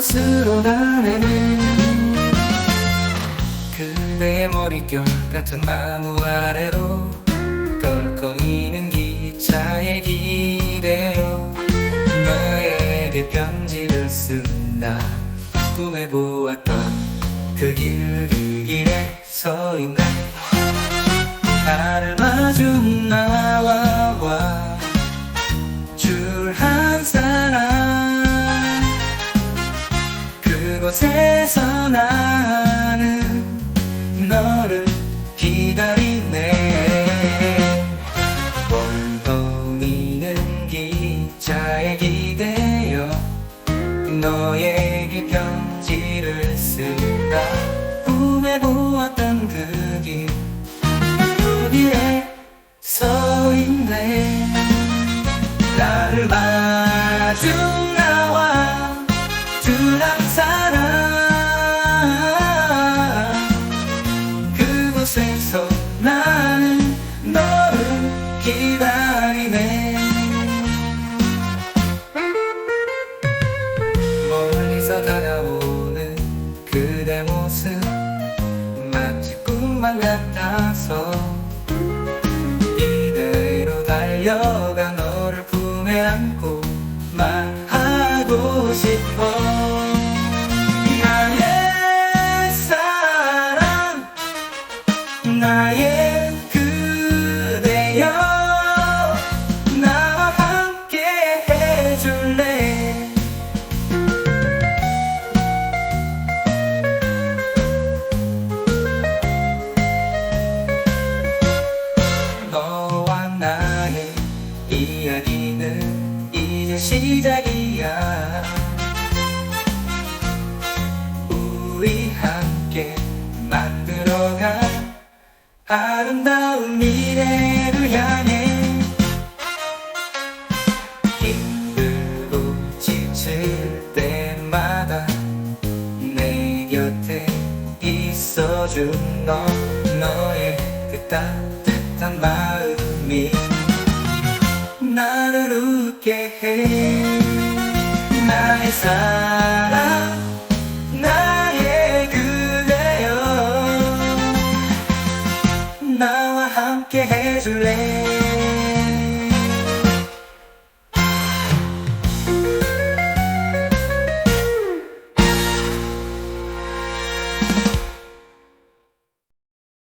흘러가네 그대의 머릿결 같은 나무 아래로 덜컹이는 기차에 기대어 너에게 편지를 쓴다. 꿈에 보았던 그 길 그 길에 서 있네. 나를 마주 나와 곳에서 나는 너를 기다리네. 벌거미는 기차에 기대어 너에게 편지를 쓴다. 꿈에 보았던 그길 그 길에 서 있네. 나를 마주 꿈만 같아서 이대로 달려가 너를 품에 안고 말하고 싶어 이야기는 이제 시작이야. 우리 함께 만들어갈 아름다운 미래를 향해. 힘들고 지칠 때마다 내 곁에 있어준 너 너의 그 따뜻한 마 나의 사랑 나의 그대여. 나와 함께 해줄래